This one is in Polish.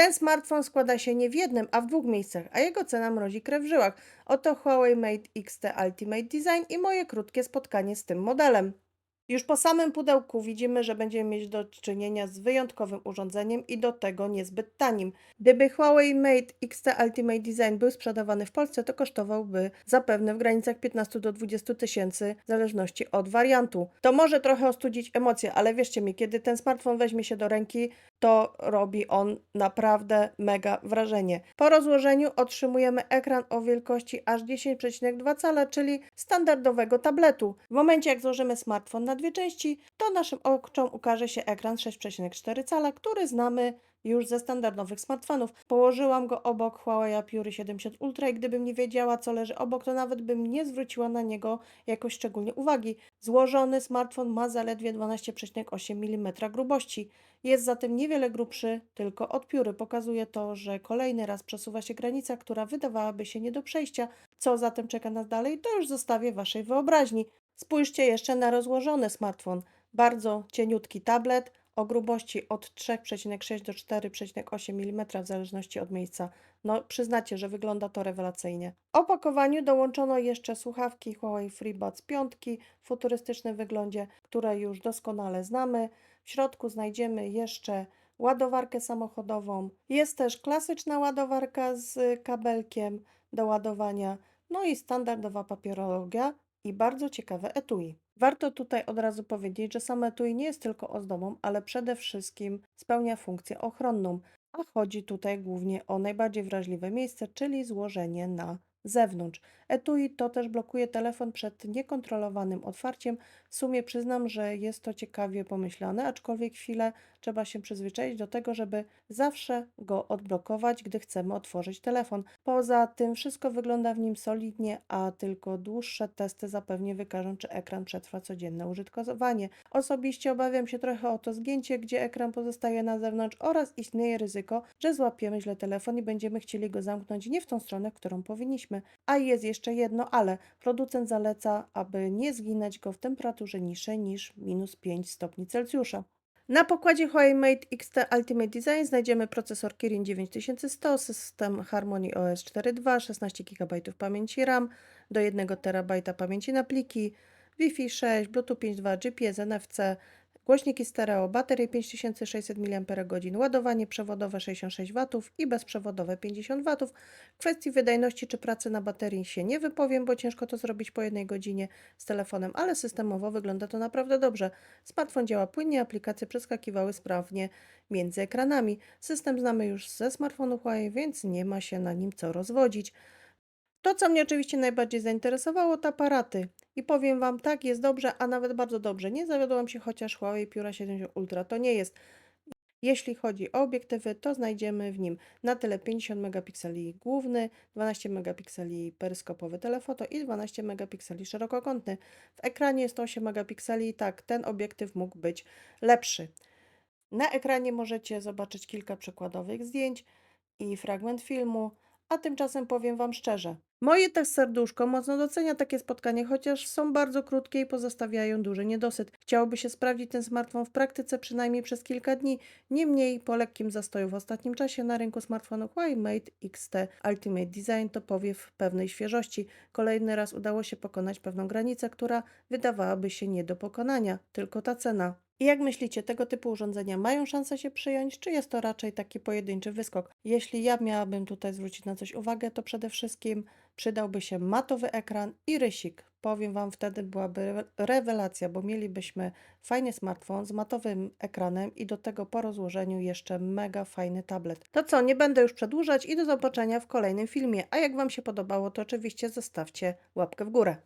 Ten smartfon składa się nie w jednym, a w dwóch miejscach, a jego cena mrozi krew w żyłach. Oto Huawei Mate XT Ultimate Design i moje krótkie spotkanie z tym modelem. Już po samym pudełku widzimy, że będziemy mieć do czynienia z wyjątkowym urządzeniem i do tego niezbyt tanim. Gdyby Huawei Mate XT Ultimate Design był sprzedawany w Polsce, to kosztowałby zapewne w granicach 15 do 20 tysięcy, w zależności od wariantu. To może trochę ostudzić emocje, ale wierzcie mi, kiedy ten smartfon weźmie się do ręki, to robi on naprawdę mega wrażenie. Po rozłożeniu otrzymujemy ekran o wielkości aż 10,2 cala, czyli standardowego tabletu. W momencie jak złożymy smartfon na dwie części, to naszym oczom ukaże się ekran 6,4 cala, który znamy już ze standardowych smartfonów. Położyłam go obok Huawei Pure 70 Ultra i gdybym nie wiedziała, co leży obok, to nawet bym nie zwróciła na niego jakoś szczególnie uwagi. Złożony smartfon ma zaledwie 12,8 mm grubości. Jest zatem niewiele grubszy tylko od pióry. Pokazuje to, że kolejny raz przesuwa się granica, która wydawałaby się nie do przejścia. Co zatem czeka nas dalej, to już zostawię Waszej wyobraźni. Spójrzcie jeszcze na rozłożony smartfon. Bardzo cieniutki tablet o grubości od 3,6 do 4,8 mm w zależności od miejsca. No przyznacie, że wygląda to rewelacyjnie. Opakowaniu dołączono jeszcze słuchawki Huawei FreeBuds 5 w futurystycznym wyglądzie, które już doskonale znamy. W środku znajdziemy jeszcze ładowarkę samochodową. Jest też klasyczna ładowarka z kabelkiem do ładowania, no i standardowa papierologia i bardzo ciekawe etui. Warto tutaj od razu powiedzieć, że samo etui nie jest tylko ozdobą, ale przede wszystkim spełnia funkcję ochronną, a chodzi tutaj głównie o najbardziej wrażliwe miejsce, czyli złożenie na zewnątrz. Etui to też blokuje telefon przed niekontrolowanym otwarciem. W sumie przyznam, że jest to ciekawie pomyślane, aczkolwiek chwilę trzeba się przyzwyczaić do tego, żeby zawsze go odblokować, gdy chcemy otworzyć telefon. Poza tym wszystko wygląda w nim solidnie, a tylko dłuższe testy zapewnie wykażą, czy ekran przetrwa codzienne użytkowanie. Osobiście obawiam się trochę o to zgięcie, gdzie ekran pozostaje na zewnątrz oraz istnieje ryzyko, że złapiemy źle telefon i będziemy chcieli go zamknąć nie w tą stronę, którą powinniśmy. A jest jeszcze jedno ale. Producent zaleca, aby nie zginać go w temperaturze niższej niż minus 5 stopni Celsjusza. Na pokładzie Huawei Mate XT Ultimate Design znajdziemy procesor Kirin 9100, system Harmony OS 4.2, 16 GB pamięci RAM, do 1 TB pamięci na pliki, Wi-Fi 6, Bluetooth 5.2, GPS, NFC, głośniki stereo, baterie 5600 mAh, ładowanie przewodowe 66 W i bezprzewodowe 50 W. W kwestii wydajności czy pracy na baterii się nie wypowiem, bo ciężko to zrobić po jednej godzinie z telefonem, ale systemowo wygląda to naprawdę dobrze. Smartfon działa płynnie, aplikacje przeskakiwały sprawnie między ekranami. System znamy już ze smartfonu Huawei, więc nie ma się na nim co rozwodzić. To, co mnie oczywiście najbardziej zainteresowało, to aparaty. I powiem Wam, tak, jest dobrze, a nawet bardzo dobrze. Nie zawiodłam się, chociaż Huawei Pura 70 Ultra to nie jest. Jeśli chodzi o obiektywy, to znajdziemy w nim na tyle 50 megapikseli główny, 12 megapikseli peryskopowy telefoto i 12 megapikseli szerokokątny. W ekranie jest to 8 megapikseli i tak, ten obiektyw mógł być lepszy. Na ekranie możecie zobaczyć kilka przykładowych zdjęć i fragment filmu, a tymczasem powiem Wam szczerze. Moje też serduszko mocno docenia takie spotkanie, chociaż są bardzo krótkie i pozostawiają duży niedosyt. Chciałoby się sprawdzić ten smartfon w praktyce przynajmniej przez kilka dni. Niemniej po lekkim zastoju w ostatnim czasie na rynku smartfonów Mate XT Ultimate Design to powiew pewnej świeżości. Kolejny raz udało się pokonać pewną granicę, która wydawałaby się nie do pokonania, tylko ta cena. I jak myślicie, tego typu urządzenia mają szansę się przyjąć, czy jest to raczej taki pojedynczy wyskok? Jeśli ja miałabym tutaj zwrócić na coś uwagę, to przede wszystkim przydałby się matowy ekran i rysik. Powiem Wam, wtedy byłaby rewelacja, bo mielibyśmy fajny smartfon z matowym ekranem i do tego po rozłożeniu jeszcze mega fajny tablet. To co, nie będę już przedłużać i do zobaczenia w kolejnym filmie. A jak Wam się podobało, to oczywiście zostawcie łapkę w górę.